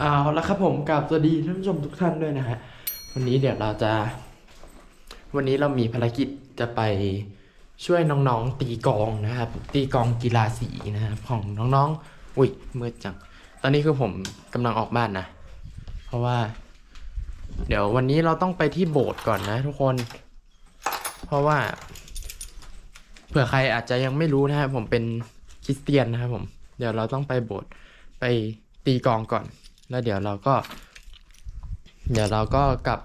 เอาละครับผมกับสวัสดีท่านผู้ชมทุกท่านด้วยนะฮะวันนี้เดี๋ยวเราจะ วันนี้เรามีภารกิจจะไปช่วยน้องๆตีกองนะครับ ตีกองกีฬาสีนะครับของน้องๆอุ้ยมืดจัง ตอนนี้คือผมกำลังออกบ้านนะ เพราะว่า เดี๋ยววันนี้เราต้องไปที่โบสถ์ก่อนนะ ทุกคน เพราะว่าเผื่อใครอาจจะยังไม่รู้นะครับผมเป็นคริสเตียนนะครับผม เดี๋ยวเราต้องไปโบสถ์ไปตีกองก่อน แล้วเดี๋ยวเราก็ เดี๋ยวเราก็กลับ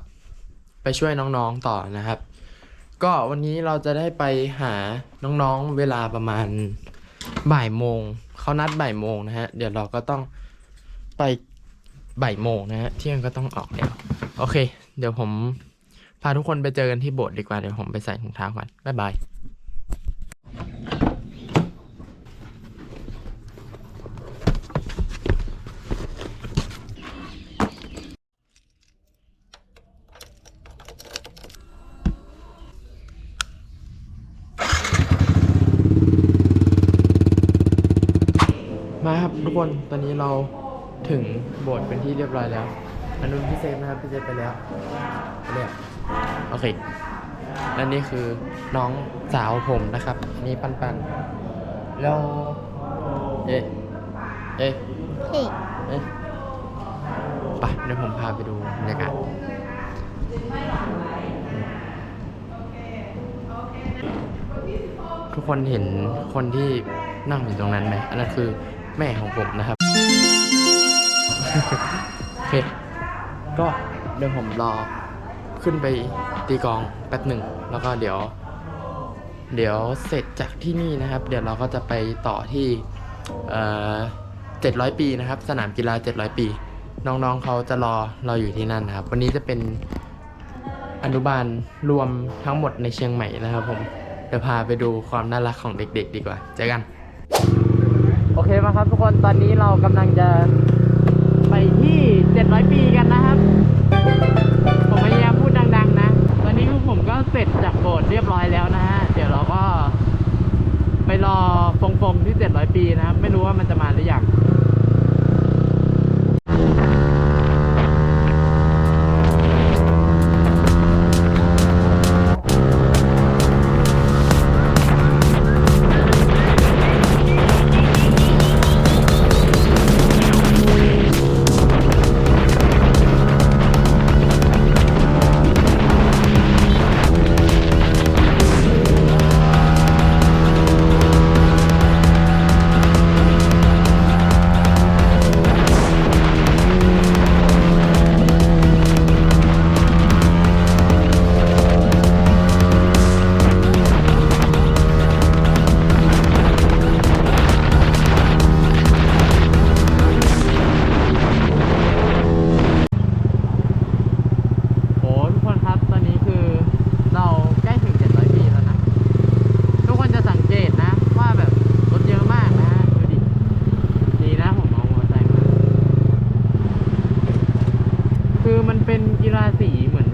ไปช่วยน้องๆต่อนะครับ ก็วันนี้เราจะได้ไปหาน้องๆเวลาประมาณบ่ายโมงเขานัดบ่ายโมงนะฮะเดี๋ยวเราก็ต้องไปบ่ายโมงนะฮะเที่ยงก็ต้องออกแล้วโอเค เดี๋ยวผมพาทุกคนไปเจอกันที่โบสถ์ดีกว่าเดี๋ยวผมไปใส่ถุงเท้าก่อนบ๊ายบาย มาครับทุกคน ตอนนี้เราถึงโบสถ์เป็นที่เรียบร้อยแล้วอันนู้นพี่เซฟนะครับพี่เซฟไปแล้วไปแล้วโอเคและนี่คือน้องสาวผมนะครับ นี่ปันปันแล้วเอ๊ะเอ๊ะเฮ้เอ๊ะไปเดี๋ยวผมพาไปดูบรรยากาศทุกคนเห็นคนที่นั่งอยู่ตรงนั้นไหมอันนั้นคือ แม่ของผมนะครับ โอเค ก็เดี๋ยวผมรอขึ้นไปตีกองแป๊บหนึ่ง แล้วก็เดี๋ยว เดี๋ยวเสร็จจากที่นี่นะครับ เดี๋ยวเราก็จะไปต่อที่เอ่อ700ปีนะครับ สนามกีฬา700ปี น้องๆเขาจะรอเราอยู่ที่นั่นนะครับ วันนี้จะเป็นอนุบาลรวมทั้งหมดในเชียงใหม่นะครับผม เดี๋ยวพาไปดูความน่ารักของเด็ก ๆ ดีกว่า เจอกัน มาครับทุกคนตอนนี้เรากำลังจะไปที่ 700 ปีกันนะครับ ผมพยายามพูดดัง ๆ นะ ตอนนี้คือผมก็เสร็จจากโบสถ์เรียบร้อยแล้วนะฮะ เดี๋ยวเราก็ไปรอฟงฟงๆที่ 700 ปีนะครับ ไม่รู้ว่ามันจะมาหรือยัง เป็นกีฬาสีเหมือน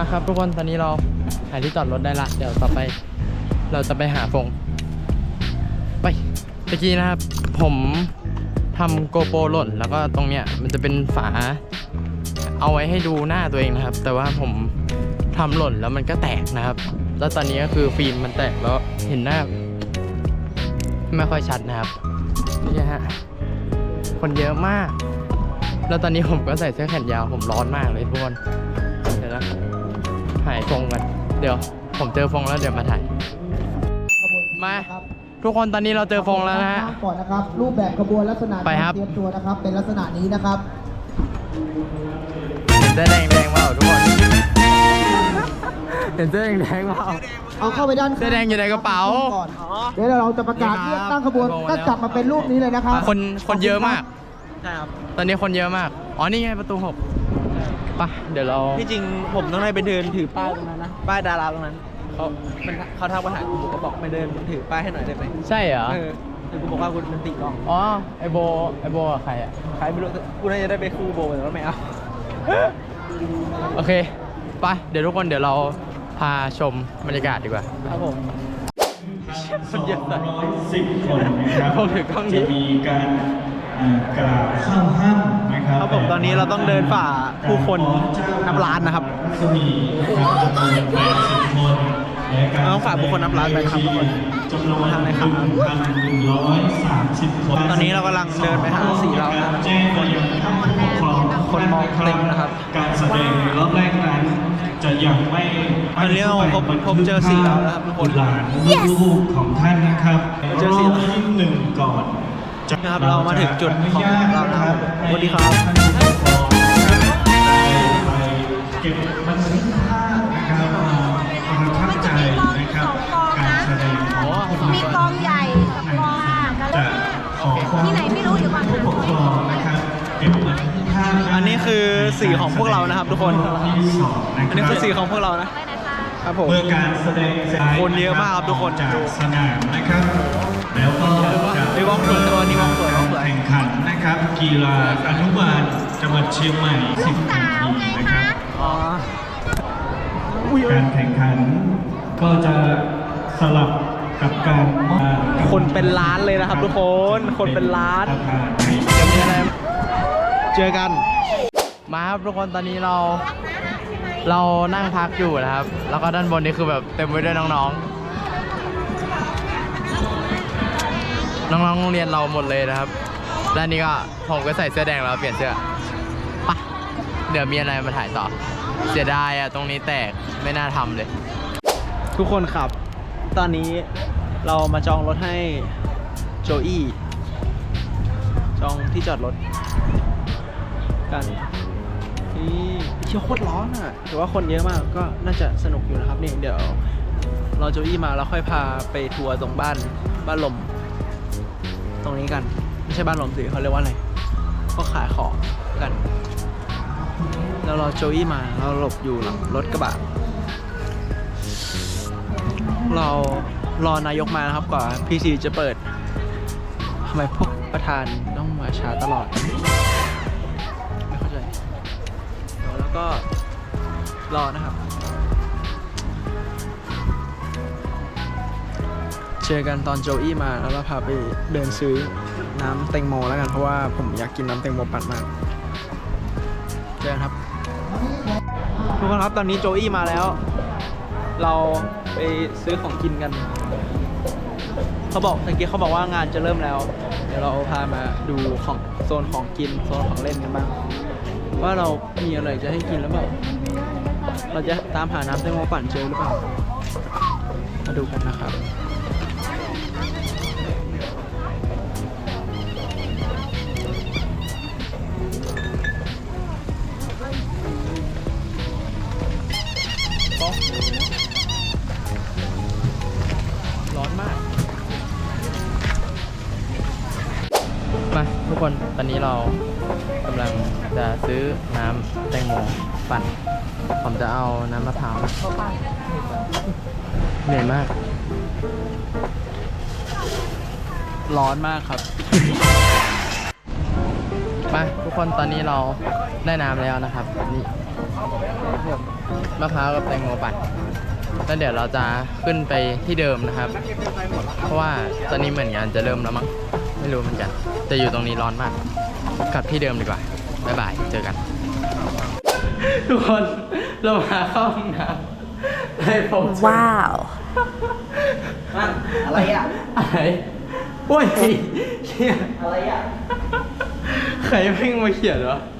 มาครับทุกคนตอนนี้เราหาที่จอดรถได้ละ เดี๋ยวต่อไป เราจะไปหาฟง ไปตะกี้นะครับ ผมทำโกโปรหล่น แล้วก็ตรงเนี้ยมันจะเป็นฝา เอาไว้ให้ดูหน้าตัวเองนะครับ แต่ว่าผมทำหล่นแล้วมันก็แตกนะครับ แล้วตอนนี้ก็คือฟิล์มมันแตกแล้วเห็นหน้า ไม่ค่อยชัดนะครับนี่ฮะคนเยอะมาก แล้วตอนนี้ผมก็ใส่เสื้อแขนยาวผมร้อนมากเลยทุกคน หายฟงกันเดี๋ยว ผมเจอฟงแล้วเดี๋ยวมาถ่ายมาทุกคนตอนนี้เราเจอฟงแล้วนะฮะ ก่อนนะครับ รูปแบบขบวนลักษณะไปครับ เตรียมตัวนะครับ เป็นลักษณะนี้นะครับ เห็นเสื้อแดงแดงๆเปล่าทุกคน เห็นเสื้อแดงแดงๆเปล่า เอาเข้าไปด้านเสื้อแดงอยู่ในกระเป๋าก่อนเดี๋ยวเราจะประกาศนี่ครับเลือกตั้งขบวนบอกมาก็แล้วจับมาเป็นรูปนี้เลยนะครับคนคนเยอะมาก ใช่ครับ ตอนนี้คนเยอะมาก อ๋อนี่ไงประตูหกไปะเดี๋ยวเราที่จริงผมต้องได้ไปเดินถือป้ายตรงนั้นนะป้ายดาราตรงนั้นเขามันเขาทักมาหากูก็บอกไปเดินถือป้ายให้หน่อยได้ไหมใช่เหรอเออแต่กูบอกว่ากูมันติดกล้องอ๋อไอโบไอโบกับใครอะใครไม่รู้กูน่าจะได้ไปคู่โบแต่ว่าไม่เอาโอเคไปเดี๋ยวทุกคนเดี๋ยวเราพาชมบรรยากาศดีกว่าครับผมคนเยอะเลยสิบคนนะครับผมถือกล้องนี้จะมีการอ่ากราบเข้าห้ำนะ ครับครับผมตอนนี้เราต้องเดินฝ่าผู้คนนับล้านนะครับจะมีนะครับจำนวนแปดสิบคนและการเราต้องฝ่าผู้คนนับล้านไปนะครับทุกคนจำนวนทางไหนหครับนึ่งพันหนึ่งร้อยสามสิบคนตอนนี้เรากำลังเดินไปหาสี่เรานะครับแจ้งไปยังท่านผู้ปกครองคนมองเต็มนะครับ การแสดงในรอบแรกนั้นจะยังไม่ตอนนี้เราพบพบเจอสี่เราแล้วครับทุกคนหลานลูกๆของท่านนะครับเจอสี่รเราอบที่หนึ่งก่อน นะครับเรามาถึงจุดของเราแล้วครับสวัสดีครับท่านผู้ปกครองนะครับไปเก็บบันทึกภาพนะครับมาประทับใจนะครับการแสดงของมีกองใหญ่กับกองอ่างกันจะขอความที่ไหนไม่รู้อยู่ฝั่งผู้นั้นปกครองนะครับเก็บบันทึกภาพอันนี้คือสีของพวกเรานะครับทุกคนที่สองนะอันนี้คือสีของพวกเรานะไปไหนคะครับผมเมื่อการแสดงเสร็จคนเยอะมากครับทุกคนจากสนามนะครับแล้วก็จะนี่วงสวยตัวนี้ว ข่งขันนะครับ กีฬาอนุบาลจังหวัดเชียงใหม่ลูก10สาวไงนะคคะรับ อ๋อการแข่งขันก็จะสลับกับการมอบคนเป็นล้านเลยนะครับทุกคน คนเป็นล้านประธานให้จะมีอะไรเจอกัน มาครับทุกคนตอนนี้เรา เรานั่งพักอยู่นะครับ แล้วก็ด้านบนนี่คือแบบเต็มไปด้วยน้องๆ น้องๆโรงเรียนเราหมดเลยนะครับ ด้านนี้ก็ผมก็ใส่เสื้อแดงแล้วเปลี่ยนเสื้อไปะเดี๋ยวมีอะไรมาถ่ายต่อ เสียดายอะตรงนี้แตกไม่น่าทำเลย ทุกคนครับ ตอนนี้เรามาจองรถให้โจอี้จองที่จอดรถ กันนี่เที่ยวโคตรร้อนอะถือว่าคนเยอะมากก็น่าจะสนุกอยู่นะครับนี่เดี๋ยวรอโจอี้มาแล้วค่อยพาไปทัวร์ตรงบ้านบ้านลม ตรงนี้กัน ไม่ใช่บ้านลมสิเขาเรียกว่าอะไรก็ขายของกันแล้วรอโจอี้มาเราหลบอยู่หลังรถกระบะเรารอนายกมานะครับกว่าพีซีจะเปิดทำไมพวกประธานต้องมาช้าตลอด ไม่เข้าใจเดี๋ยวแล้วก็รอนะครับ เจอกันตอนโจอี้มาแล้วเราพาไปเดินซื้อ น้ำแตงโมแล้วกันเพราะว่าผมอยากกินน้ำแตงโมปั่นมากเจอครับทุกคนครับตอนนี้โจอี้มาแล้ว เราไปซื้อของกินกัน เขาบอกตะกี้เขาบอกว่างานจะเริ่มแล้ว เดี๋ยวเราพามาดูของโซนของกินโซนของเล่นกันบ้างว่าเรามีอะไรจะให้กินหรือเปล่าเราจะตามหาน้ำแตงโมปั่นเจอหรือเปล่ามาดูกันนะครับ ร้อนมาก มาทุกคนตอนนี้เรากำลังจะซื้อน้ำแตงโมปั่น ผมจะเอาน้ำมะพร้าวนะเหนื่อยมาก ร้อนมากครับ มาทุกคนตอนนี้เราได้น้ำแล้วนะครับ นี่ มะพร้าวกับแตงโมปั่นแล้วเดี๋ยวเราจะขึ้นไปที่เดิมนะครับ เพราะว่าตอนนี้เหมือนงานจะเริ่มแล้วมั้ง ไม่รู้เหมือนกันแต่อยู่ตรงนี้ร้อนมาก กลับที่เดิมดีกว่า บ๊ายบาย เจอกัน ทุกคนเรามาเข้าห้องน้ำได้พบเจอว้าว อะไรอะ อะไรโอ้ยเขียนอะไรอะ ใครเพิ่งมาเขียนวะให้เดี๋ยวผม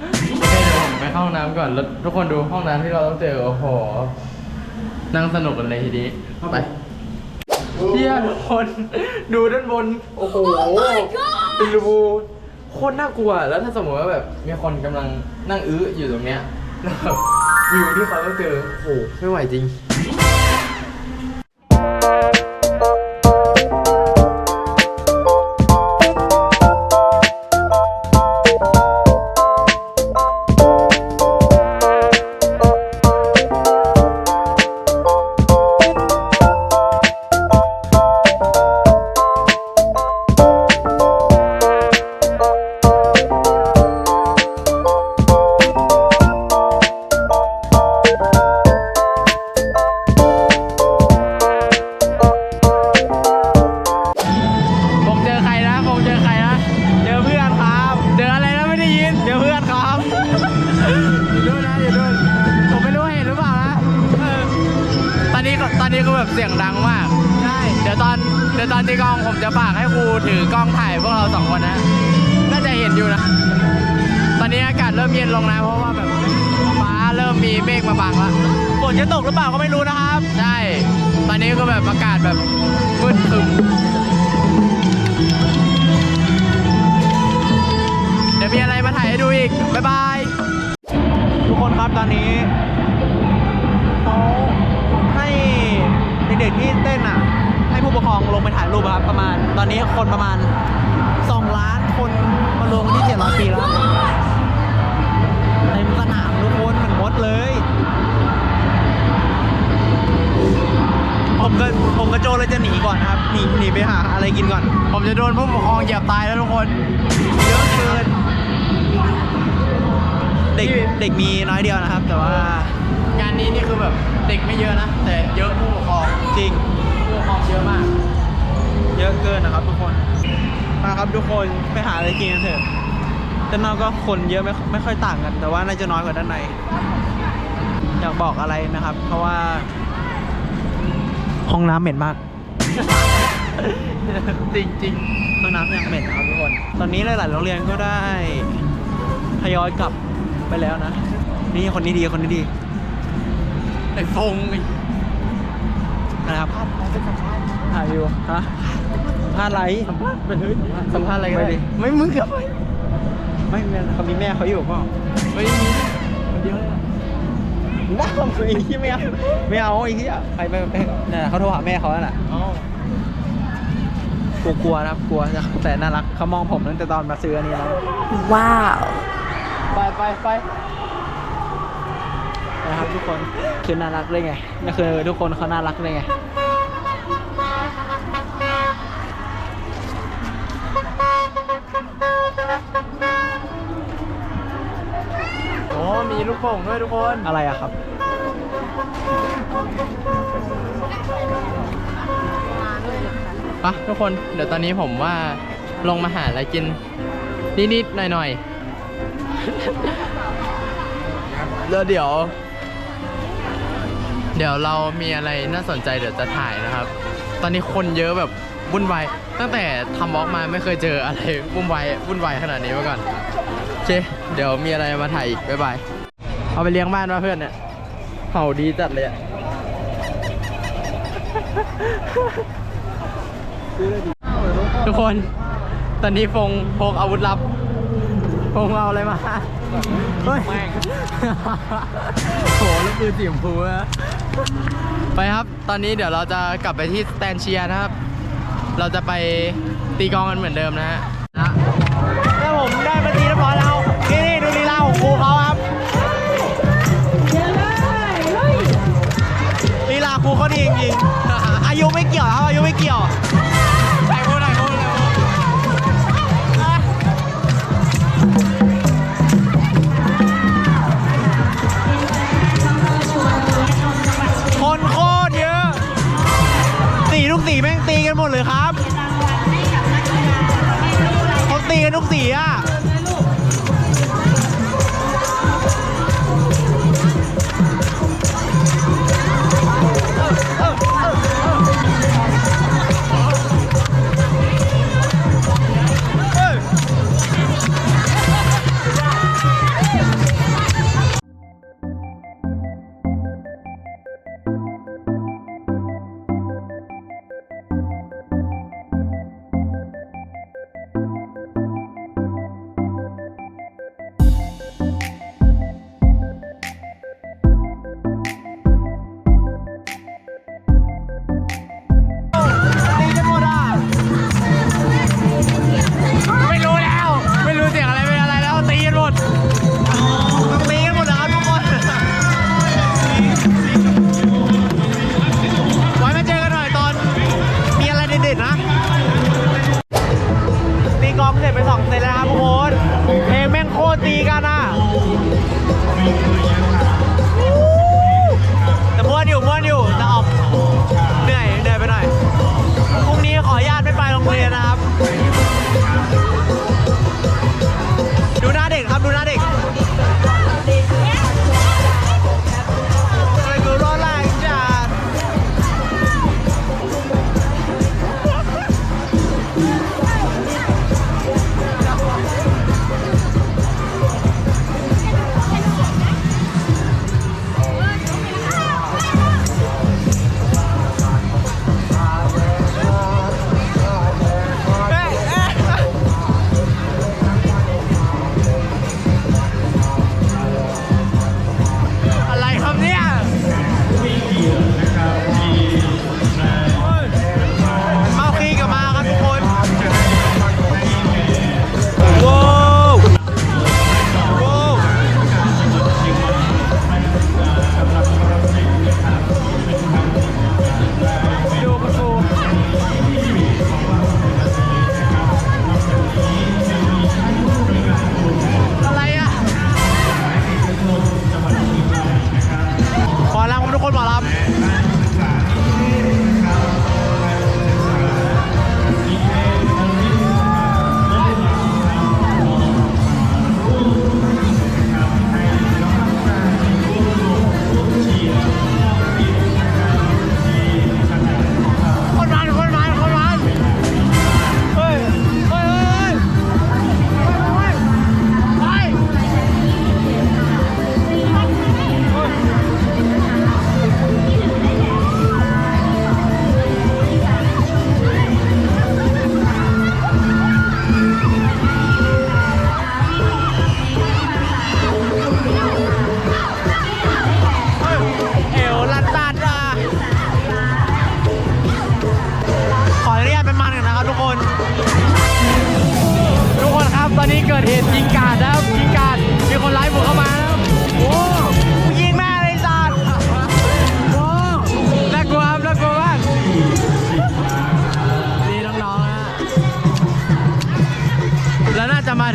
ไปเข้าห้องน้ำก่อนแล้วทุกคนดูห้องน้ำที่เราต้องเจอโอ้โหนั่งสนุกกันเลยทีนี้ไปเที่ยทุกคนดูด้านบน โอ้โหเป็นรูโคตรน่ากลัว แล้วถ้าสมมติว่าแบบมีคนกำลังนั่งอื้ออยู่ตรงเนี้ยแล้วแบบวิวที่เขาต้องเจอโอ้โหไม่ไหวจริง ดี๋ยวตอนตีกล้องผมจะฝากให้ครูถือกล้องถ่ายพวกเราสองคนนะ น่าจะเห็นอยู่นะ ตอนนี้อากาศเริ่มเย็นลงนะเพราะว่าแบบฟ้าเริ่มมีเมฆมาบังแล้วฝนจะตกหรือเปล่าก็ไม่รู้นะครับ ใช่ ตอนนี้ก็แบบอากาศแบบมืดครึ้มเดี๋ยวมีอะไรมาถ่ายให้ดูอีก บ๊ายบาย ทุกคนครับตอนนี้เขาให้เด็กๆที่เต้นอะให้ ผู้ปกครองลงไปถ่ายรูปครับประมาณ ตอนนี้คนประมาณ 2 ล้านคนมารวมกันที่700ปีแล้วครับเต็มสนามทุกคนเหมือนมดเลย ผมก็ผมกับโจเลยจะหนีก่อนนะครับหนีหนีไปหาอะไรกินก่อน ผมจะโดนผู้ปกครองเหยียบตายแล้วทุกคนเยอะเกินเด็กเด็กมีน้อยเดียวนะครับ แต่ว่างานนี้นี่คือแบบเด็กไม่เยอะนะ แต่เยอะผู้ปกครองจริงผู้ปกคร องเยอะมาก เยอะเกินนะครับทุกคน มาครับทุกคนไปหาอะไรกินกันเถอะด้านนอกก็คนเยอะไม่ไม่ค่อยต่างกัน แต่ว่าน่าจะน้อยกว่าด้านใน อยากบอกอะไรไหมครับ เพราะว่า ห้องน้ำเหม็นมาก จริงจริงห้องน้ำยังเหม็นนะครับทุกคน ตอนนี้หลายๆโรงเรียนก็ได้ทยอยกลับไปแล้วนะ นี่คนนี้ดีคนนี้ดีๆไอ้ฟงไอ้ นะครับถ่ายอยู่ฮะพลาดอะไรเป็นเฮ้ยสัมภาษณ์อะไรกันไปดิไม่มึงกับไปไม่แม่เขามีแม่เขาอยู่เปล่าไม่มีคนเดียวเลยอะว้าวไอ้ที่ไม่เอาไม่เอาไอ้ที่ใครไปไปเนี่ยเขาโทรหาแม่เขาแล้วน่ะอ๋อกลัวๆนะครับกลัวแต่น่ารักเขามองผมตั้งแต่ตอนมาซื้ออันนี้แล้วว้าว ไปไปไป นะครับทุกคนคือน่ารักเลยไงนี่คือทุกคนเขาน่ารักเลยไงโอ้มีลูกโป่งด้วยทุกคนอะไรอะครับปะทุกคนเดี๋ยวตอนนี้ผมว่าลงมาหาอะไรกิน นิดๆหน่อยๆ แล้วเดี๋ยว เดี๋ยวเรามีอะไรน่าสนใจเดี๋ยวจะถ่ายนะครับ ตอนนี้คนเยอะแบบวุ่นวายตั้งแต่ทำบล็อกมาไม่เคยเจออะไรวุ่นวายวุ่นวายขนาดนี้มาก่อนโอเคเดี๋ยวมีอะไรมาถ่ายอีกบ๊ายบายเอาไปเลี้ยงบ้านมาเพื่อนเนี่ยเห่าดีจัดเลยอะทุกคน ตอนนี้ฟงพกอาวุธลับ ฟงเอาอะไรมาเฮ้ยโหแล้วปืนสีชมพูอะไปครับ ตอนนี้เดี๋ยวเราจะกลับไปที่สแตนเชียร์นะครับ เราจะไปตีกลองกันเหมือนเดิมนะฮะนะแล้วผมได้มาตีเรียบร้อยแล้ว นี่นี่ดูลีลาของครูเขาครับลีลาครูเขาดีจริงๆอายุไม่เกี่ยวครับอายุไม่เกี่ยว หมดเลยครับเขาตีกันทุกสีอะ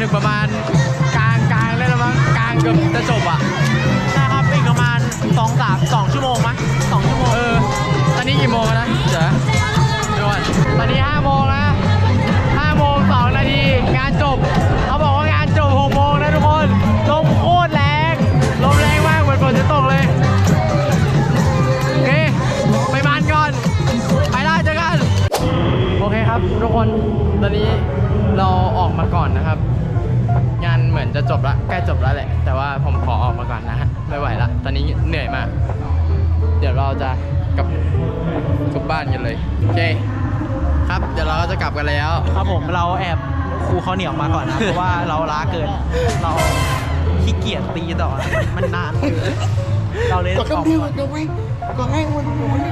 ถึงประมาณกลางกลางได้แล้วมั้งกลางเกือบจะจบอะใช่ครับอีกประมาณ2 3 2ชั่วโมงมั้ย2ชั่วโมงเออตอนนี้กี่โมงแล้วนะเจ๋อเดี๋ยวก่อนตอนนี้5โมงแล้ว5โมง2นาทีงานจบเขาบอกว่างานจบ6โมงนะทุกคนลมโคตรแรงลมแรงมากเหมือนฝนจะตกเลยโอเคไปมันก่อนไปได้เจอกันโอเคครับทุกคนตอนนี้เราออกมาก่อนนะครับงานเหมือน จะจะจบละใกล้จบแล้วแหละ แต่ว่าผมขอออกมาก่อนนะฮะไม่ไหวละตอนนี้เหนื่อยมาก เดี๋ยวเราจะกลับกลับบ้านกันเลยโอเคครับ เดี๋ยวเราก็จะกลับกันแล้ว ครับผมเราแอบครูเขาวเหนียวมาก่อนนะเพราะว่าเราล้าเกิน เราขี้เกียจตีต่อนะมันนานเกินเราเลยออกมาก่อน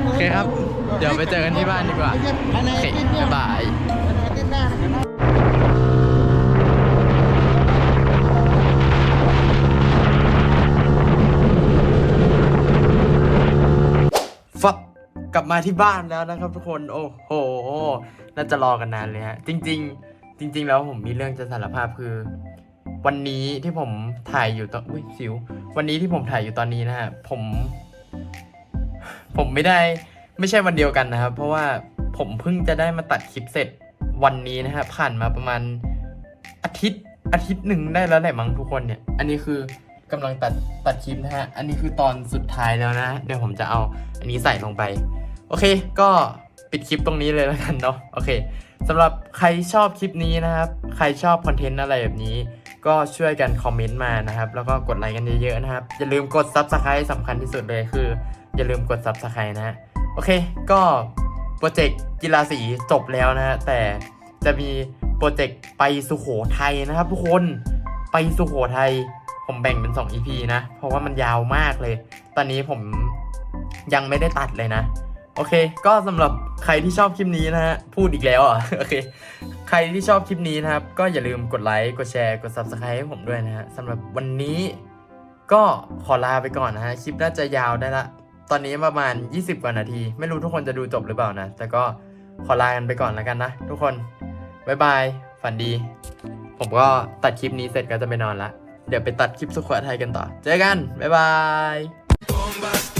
โอเคครับ เดี๋ยวไปเจอกันที่บ้านดีกว่าโอเคบ๊ายบาย กลับมาที่บ้านแล้วนะครับทุกคนโอ้โห น่าจะรอกันนานเลยฮะจริง ๆ จริง ๆ แล้วผมมีเรื่องจะสารภาพคือ วันนี้ที่ผมถ่ายอยู่ตอนอุ้ยสิว วันนี้ที่ผมถ่ายอยู่ตอนนี้นะฮะผม ผมไม่ได้ไม่ใช่วันเดียวกันนะครับ เพราะว่าผมเพิ่งจะได้มาตัดคลิปเสร็จวันนี้นะฮะผ่านมาประมาณอาทิตย์อาทิตย์หนึ่งได้แล้วแหละมั้งทุกคนเนี่ย อันนี้คือกำลังตัดตัดคลิปนะฮะ อันนี้คือตอนสุดท้ายแล้วนะ เดี๋ยวผมจะเอาอันนี้ใส่ลงไป โอเค ก็ปิดคลิปตรงนี้เลยแล้วกันเนาะโอเคสำหรับใครชอบคลิปนี้นะครับ ใครชอบคอนเทนต์อะไรแบบนี้ ก็ช่วยกันคอมเมนต์มานะครับ แล้วก็กดไลค์กันเยอะๆนะครับ อย่าลืมกด Subscribe สำคัญที่สุดเลยคือ อย่าลืมกด Subscribe นะฮะโอเค ก็โปรเจกต์กีฬาสีจบแล้วนะฮะแต่จะมีโปรเจกต์ไปสุโขทัยนะครับ ทุกคนไปสุโขทัยผมแบ่งเป็น 2 EP นะ เพราะว่ามันยาวมากเลย ตอนนี้ผมยังไม่ได้ตัดเลยนะ โอเค ก็สำหรับใครที่ชอบคลิปนี้นะฮะ พูดอีกแล้วอะ โอเค ใครที่ชอบคลิปนี้นะครับ ก็อย่าลืมกดไลค์ กดแชร์ กด Subscribe ให้ผมด้วยนะฮะสำหรับวันนี้ก็ขอลาไปก่อนนะฮะ คลิปน่าจะยาวได้ละ ตอนนี้ประมาณ 20 กว่านาที ไม่รู้ทุกคนจะดูจบหรือเปล่านะ แต่ก็ขอลากันไปก่อนแล้วกันนะ ทุกคน บ๊ายบาย ฝันดี ผมก็ตัดคลิปนี้เสร็จก็จะไปนอนละ เดี๋ยวไปตัดคลิปสุขวัไทยกันต่อ เจอกัน บ๊ายบาย